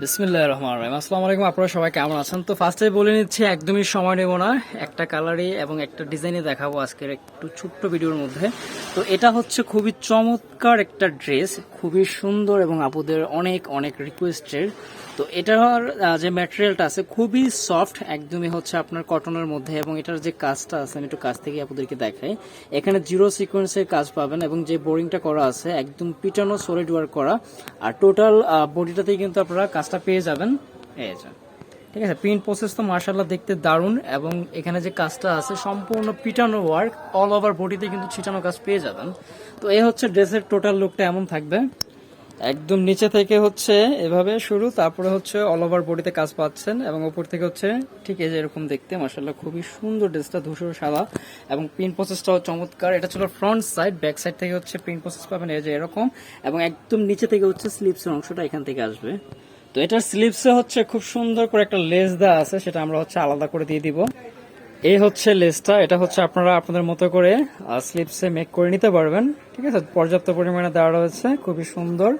বিসমিল্লাহ রহমান রহিম। আসসালামু আলাইকুম, আপনারা সবাই কেমন আছেন? তো ফার্স্টে বলে নিচ্ছি, একদমই সময় নেব না। একটা কালারই এবং একটা ডিজাইনে দেখাবো আজকের একটু ছোট্ট ভিডিওর মধ্যে। তো এটা হচ্ছে খুবই চমৎকার একটা ড্রেস খুবই সুন্দর এবং আপুদের অনেক অনেক রিকোয়েস্টের তো এটার যে ম্যাটেরিয়ালটা আছে, খুবই সফট একদমই হচ্ছে আপনার কটনের মধ্যে এবং এটার যে কাজটা আছে, আমি একটু কাজ থেকে আপনাদেরকে দেখাই। এখানে জিরো সিকোয়েন্সের কাজ পাবেন এবং যে বোরিংটা করা আছে, একদম পিটানো সলিড ওয়ার্ক করা। আর টোটাল বডিটাতেই কিন্তু আপনারা কাজটা পেয়ে যাবেন। এই যে। ঠিক আছে প্রিন্ট প্রসেস তো মার্শাল্লাহ দেখতে দারুণ এবং এখানে যে কাজটা আছে, সম্পূর্ণ পিটানো ওয়ার্ক অল ওভার বডিতে কিন্তু ছিটানো কাজ পেয়ে যাবেন। তো এই হচ্ছে ড্রেসের টোটাল লুকটা এমন থাকবে। একদম নিচে থেকে হচ্ছে এভাবে শুরু, তারপরে হচ্ছে অল ওভার বডিতে কাজ পাচ্ছেন এবং উপর থেকে হচ্ছে ঠিক এই যে এরকম দেখতে মার্শাল্লাহ খুবই সুন্দর ড্রেসটা ধূসর সাদা এবং প্রিন্ট প্রসেসটাও চমৎকার। এটা ছিল ফ্রন্ট সাইড ব্যাক সাইড থেকে হচ্ছে প্রিন্ট প্রসেস পাবেন, এই যে এরকম এবং একদম নিচে থেকে হচ্ছে স্লিপসের অংশটা এখান থেকে আসবে। তো এটার স্লিপসে হচ্ছে খুব সুন্দর করে একটা লেস দেওয়া আছে, সেটা আমরা হচ্ছে আলাদা করে দিয়ে দিব। এই হচ্ছে লেসটা এটা হচ্ছে আপনারা আপনাদের মতো করে স্লিপসে মেক করে নিতে পারবেন। ঠিক আছে? পর্যাপ্ত পরিমাণে দেওয়া রয়েছে, খুবই সুন্দর।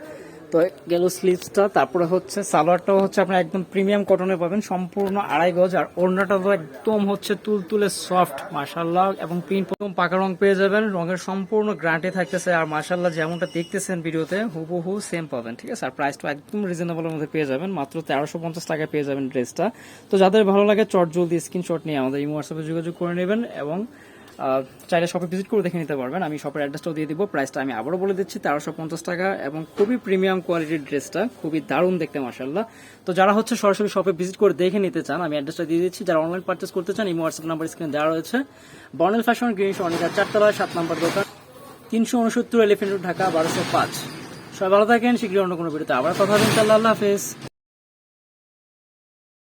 তো গেল স্লিপসটা তারপরে হচ্ছে সালোয়ারটাও হচ্ছে আপনার একদম প্রিমিয়াম কটনে পাবেন, সম্পূর্ণ আড়াই গজ, আর ওড়নাটা তো একদম হচ্ছে তুলতুলে সফট মাশাল্লাহ এবং প্রিন্ট প্রথম পাকা রং পেয়ে যাবেন, রঙের সম্পূর্ণ গ্রান্টে থাকতেছে, আর মাশাল্লাহ যেমনটা দেখতেছেন ভিডিওতে, হুবহু সেম পাবেন, ঠিক আছে? আর প্রাইসটা একদম রিজনেবলের মধ্যে পেয়ে যাবেন, মাত্র তেরোশো পঞ্চাশ টাকায় পেয়ে যাবেন ড্রেসটা তো যাদের ভালো লাগে চট জলদি স্ক্রিনশট নিয়ে আমাদের ইমো হোয়াটসঅ্যাপে যোগাযোগ করে নেবেন, এবং চাইলে শপে ভিজিট করে দেখে নিতে পারবেন। আমি শপের অ্যাড্রেসটাও দিয়ে দিব। প্রাইসটা আমি আবারও বলে দিচ্ছি, তেরোশো পঞ্চাশ টাকা এবং খুবই প্রিমিয়াম কোয়ালিটির ড্রেসটা খুবই দারুণ দেখতে মাসাল্লাহ তো যারা হচ্ছে সরাসরি শপে ভিজিট করে দেখে নিতে চান, আমি অ্যাড্রেসটা দিয়ে দিচ্ছি। যারা অনলাইন পার্চেস করতে চান, এই হোয়াটসঅ্যাপ নাম্বার স্ক্রিনে দেওয়া রয়েছে। বর্নেল ফ্যাশন গ্রিন অনিকা চারতলায় সাত নম্বর দোকান, তিনশো উনসত্তর এলিফেন্ট ঢাকা, বারোশো পাঁচ। সবাই ভালো থাকেন, শীঘ্রই অন্য কোনো ভিডিওতে আবার কথা হবে। ইনশাআল্লাহ, আল্লাহ হাফেজ।